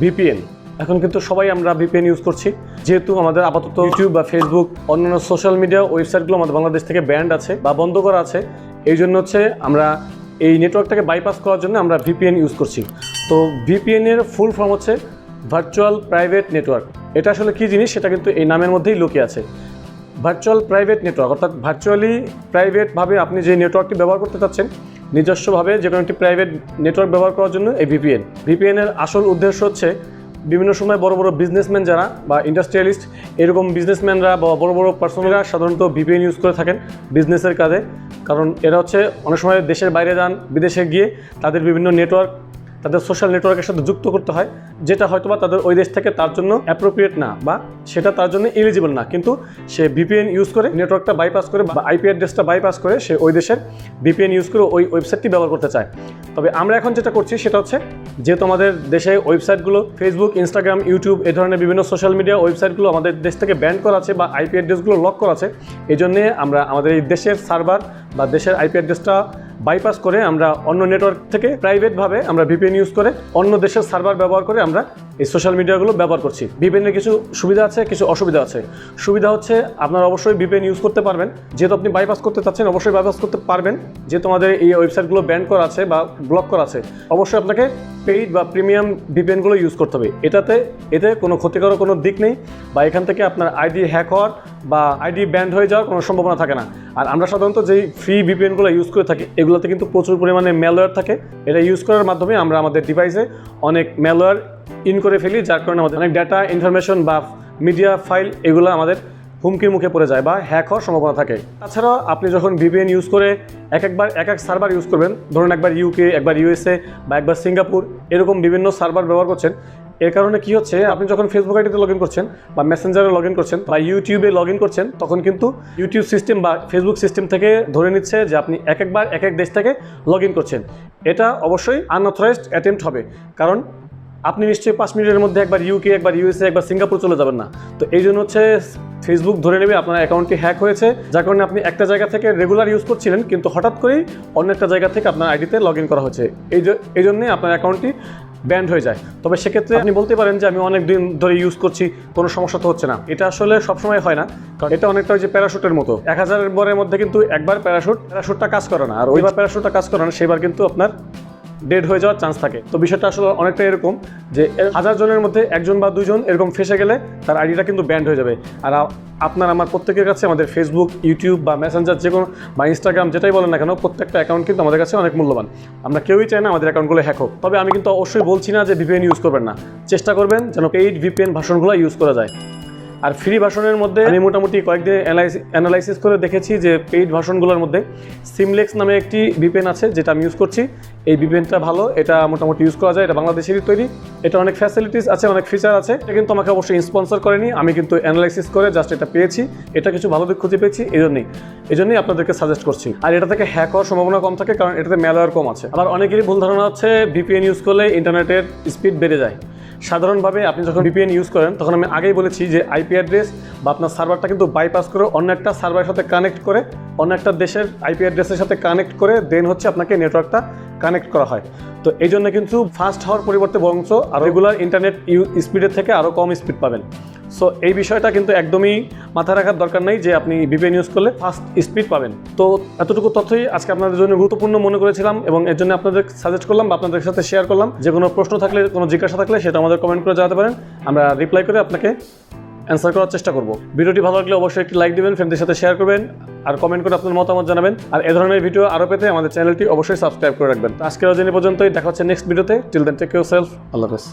VPN. এখন কিন্তু সবাই আমরা ভিপিএন ইউজ করছি। যেহেতু আমাদের আপাতত ইউটিউব বা ফেসবুক অন্যান্য সোশ্যাল মিডিয়া ওয়েবসাইটগুলো আমাদের বাংলাদেশ থেকে ব্যান্ড আছে বা বন্ধ করা আছে। এই জন্য হচ্ছে আমরা এই নেটওয়ার্কটাকে বাইপাস করার জন্য আমরা ভিপিএন ইউজ করছি। তো ভিপিএনের ফুল ফর্ম হচ্ছে ভার্চুয়াল প্রাইভেট নেটওয়ার্ক এটা আসলে কী জিনিস? সেটা কিন্তু এই নামের মধ্যেই লুকিয়ে আছে। ভার্চুয়াল প্রাইভেট নেটওয়ার্ক অর্থাৎ ভার্চুয়ালি প্রাইভেটভাবে আপনি যে নেটওয়ার্কটি ব্যবহার করতে চাচ্ছেন নিজস্বভাবে যে কোনো একটি প্রাইভেট নেটওয়ার্ক ব্যবহার করার জন্য এই ভিপিএন ভিপিএনের আসল উদ্দেশ্য হচ্ছে বিভিন্ন সময় বড় বড় বিজনেসম্যান যারা বা ইন্ডাস্ট্রিয়ালিস্ট এরকম বিজনেসম্যানরা বা বড় বড় পার্সোনালরা সাধারণত ভিপিএন ইউজ করে থাকেন বিজনেসের কাজে। কারণ এরা হচ্ছে অনেক সময় দেশের বাইরে যান, বিদেশে গিয়ে তাদের বিভিন্ন নেটওয়ার্ক তাদের সোশ্যাল নেটওয়ার্কের সাথে যুক্ত করতে হয়, যেটা হয়তো বা তাদের ওই দেশ থেকে তার জন্য অ্যাপ্রোপ্রিয়েট না বা সেটা তার জন্য এলিজিবল না। কিন্তু সে ভিপিএন ইউজ করে নেটওয়ার্কটা বাইপাস করে বা আইপি অ্যাড্রেসটা বাইপাস করে সে ওই দেশের ভিপিএন ইউজ করে ওই ওয়েবসাইটটি ব্যবহার করতে চায়। তবে আমরা এখন যেটা করছি সেটা হচ্ছে যেহেতু আমাদের দেশে ওয়েবসাইটগুলো ফেসবুক ইনস্টাগ্রাম ইউটিউব এই ধরনের বিভিন্ন সোশ্যাল মিডিয়া ওয়েবসাইটগুলো আমাদের দেশ থেকে ব্যান করা আছে বা আইপি অ্যাড্রেসগুলো লক করা আছে এই জন্যে আমরা আমাদের এই দেশের সার্ভার বা দেশের আইপি অ্যাড্রেসটা বাইপাস করে আমরা অন্য নেটওয়ার্ক থেকে প্রাইভেটভাবে আমরা ভিপিএন ইউজ করে অন্য দেশের সার্ভার ব্যবহার করে আমরা এই সোশ্যাল মিডিয়াগুলো ব্যবহার করছি। ভিপিএনের কিছু সুবিধা আছে, কিছু অসুবিধা আছে। সুবিধা হচ্ছে আপনারা অবশ্যই ভিপিএন ইউজ করতে পারবেন। যেহেতু আপনি বাইপাস করতে চাচ্ছেন, অবশ্যই বাইপাস করতে পারবেন। যেহেতু আমাদের এই ওয়েবসাইটগুলো ব্যান করা আছে বা ব্লক করা আছে, অবশ্যই আপনাকে পেইড বা প্রিমিয়াম ভিপিএনগুলো ইউজ করতে হবে। এটাতে, এতে কোনো ক্ষতিকর কোনো দিক নেই বা এখান থেকে আপনার আইডি হ্যাক হওয়ার বা আইডি ব্যান্ড হয়ে যাওয়ার কোনো সম্ভাবনা থাকে না। আর আমরা সাধারণত যেই ফ্রি ভিপিএনগুলো ইউজ করে থাকি, এগুলোতে কিন্তু প্রচুর পরিমাণে ম্যালওয়্যার থাকে। এটা ইউজ করার মাধ্যমে আমরা আমাদের ডিভাইসে অনেক ম্যালওয়্যার ইন করে ফেলি, যার কারণে আমাদের অনেক ডাটা ইনফরমেশন বা মিডিয়া ফাইল এগুলো আমাদের হুমকির মুখে পড়ে যায় বা হ্যাক হওয়ার সম্ভাবনা থাকে। তাছাড়াও আপনি যখন ভিপিএন ইউজ করে এক একবার, এক এক সার্ভার ইউজ করবেন, ধরুন একবার ইউকে একবার ইউএসএ বা একবার সিঙ্গাপুর এরকম বিভিন্ন সার্ভার ব্যবহার করছেন। এর কারণে কি হচ্ছে, আপনি যখন ফেসবুক আইডিতে লগ ইন করছেন বা মেসেঞ্জারে লগ ইন করছেন বা ইউটিউবে লগ ইন করছেন, তখন কিন্তু ইউটিউব সিস্টেম বা ফেসবুক সিস্টেম থেকে ধরে নিচ্ছে যে আপনি এক একবার, এক এক দেশ থেকে লগ ইন করছেন। এটা অবশ্যই আনঅথরাইজড অ্যাটেম্প্ট হবে। কারণ আপনি নিশ্চয়ই পাঁচ মিনিটের মধ্যে একবার ইউকে একবার ইউএসএ একবার সিঙ্গাপুর চলে যাবেন না। তো এই জন্য হচ্ছে ফেসবুক ধরে নেবে আপনার অ্যাকাউন্টটি হ্যাক হয়েছে। যার কারণে আপনি একটা জায়গা থেকে রেগুলার ইউজ করছিলেন, কিন্তু হঠাৎ করেই অন্য একটা জায়গা থেকে আপনার আইডিতে লগ ইন করা হয়েছে। এই এই জন্যে আপনার অ্যাকাউন্টটি ব্যান্ড হয়ে যায়। তবে সেক্ষেত্রে আপনি বলতে পারেন যে আমি অনেক দিন ধরে ইউজ করছি, কোনো সমস্যা তো হচ্ছে না। এটা আসলে সবসময় হয় না, কারণ এটা অনেকটা যে প্যারাশুটের মতো। এক হাজারের বরের মধ্যে কিন্তু একবার প্যারাশুট প্যারাশুটটা কাজ করে না। আর ওইবার প্যারাশুটটা কাজ করে না সেবার কিন্তু আপনার ডেড হয়ে যাওয়ার চান্স থাকে। তো বিষয়টা আসলে অনেকটা এরকম যে হাজার জনের মধ্যে একজন বা দুজন এরকম ফেসে গেলে তার আইডিটা কিন্তু ব্যান্ড হয়ে যাবে। আর আপনার আমার প্রত্যেকের কাছে আমাদের ফেসবুক ইউটিউব বা মেসেঞ্জার যে কোনো, বা ইনস্টাগ্রাম যেটাই বলেন না কেন, প্রত্যেকটা অ্যাকাউন্ট কিন্তু আমাদের কাছে অনেক মূল্যবান। আমরা কেউই চাই না আমাদের অ্যাকাউন্টগুলো হ্যাক হোক। তবে আমি কিন্তু অবশ্যই বলছি না যে ভিপিএন ইউজ করবেন না। চেষ্টা করবেন যেন পেইড ভিপিএন ভাষণগুলো ইউজ করা যায়। আর ফ্রি ভাষণের মধ্যে আমি মোটামুটি কয়েকদিন অ্যানালাইসিস করে দেখেছি যে পেইড ভাষণগুলোর মধ্যে সিমলেক্স নামে একটি ভিপিএন আছে, যেটা আমি ইউজ করছি। এই ভিপিএনটা ভালো, এটা মোটামুটি ইউজ করা যায়, এটা বাংলাদেশেরই তৈরি। এটা অনেক ফ্যাসিলিটিস আছে, অনেক ফিচার আছে। এটা কিন্তু আমাকে অবশ্যই স্পন্সর করেনি, আমি কিন্তু অ্যানালাইসিস করে জাস্ট এটা পেয়েছি। এটা কিছু ভালো দিক খুঁজে পেয়েছি, এই জন্যই। এই জন্যই আপনাদেরকে সাজেস্ট করছি। আর এটা থেকে হ্যাক হওয়ার সম্ভাবনা কম থাকে, কারণ এটাতে ম্যালওয়্যার কম আছে। আবার অনেকেরই ভুল ধারণা হচ্ছে ভিপিএন ইউজ করলে ইন্টারনেটের স্পিড বেড়ে যায়। সাধারণভাবে আপনি যখন ভিপিএন ইউজ করেন, তখন আমি আগেই বলেছি যে আইপি অ্যাড্রেস বা আপনার সার্ভারটা কিন্তু বাইপাস করে অন্য একটা সার্ভারের সাথে কানেক্ট করে, অন্য একটা দেশের আইপি অ্যাড্রেসের সাথে কানেক্ট করে দেন হচ্ছে আপনাকে নেটওয়ার্কটা কানেক্ট করা হয়। তো এই জন্য কিন্তু ফাস্ট হওয়ার পরিবর্তে বরঞ্চ আর রেগুলার ইন্টারনেট ইউ স্পিডের থেকে আরও কম স্পিড পাবেন। সো এই বিষয়টা কিন্তু একদমই মাথায় রাখার দরকার নেই যে আপনি ভিপিএন ইউজ করলে ফাস্ট স্পিড পাবেন। তো এতটুকু তথ্যই আজকে আপনাদের জন্য গুরুত্বপূর্ণ মনে করেছিলাম এবং এর জন্য আপনাদের সাজেস্ট করলাম বা আপনাদের সাথে শেয়ার করলাম। যে কোনো প্রশ্ন থাকলে, কোনো জিজ্ঞাসা থাকলে সেটা আমাদের কমেন্ট করে জানাতে পারেন। আমরা রিপ্লাই করে আপনাকে অ্যান্সার করার চেষ্টা করব। ভিডিওটি ভালো লাগলে অবশ্যই একটি লাইক দিবেন ফ্রেন্ডদের সাথে শেয়ার করবেন, আর কমেন্ট করে আপনার মতামত জানাবেন। আর এ ধরনের ভিডিও আরও পেতে আমাদের চ্যানেলটি অবশ্যই সাবস্ক্রাইব করে রাখবেন। আজকের দিন পর্যন্তই। দেখা হচ্ছে নেক্সট ভিডিওতে till then take yourself আল্লাহ হাফেজ।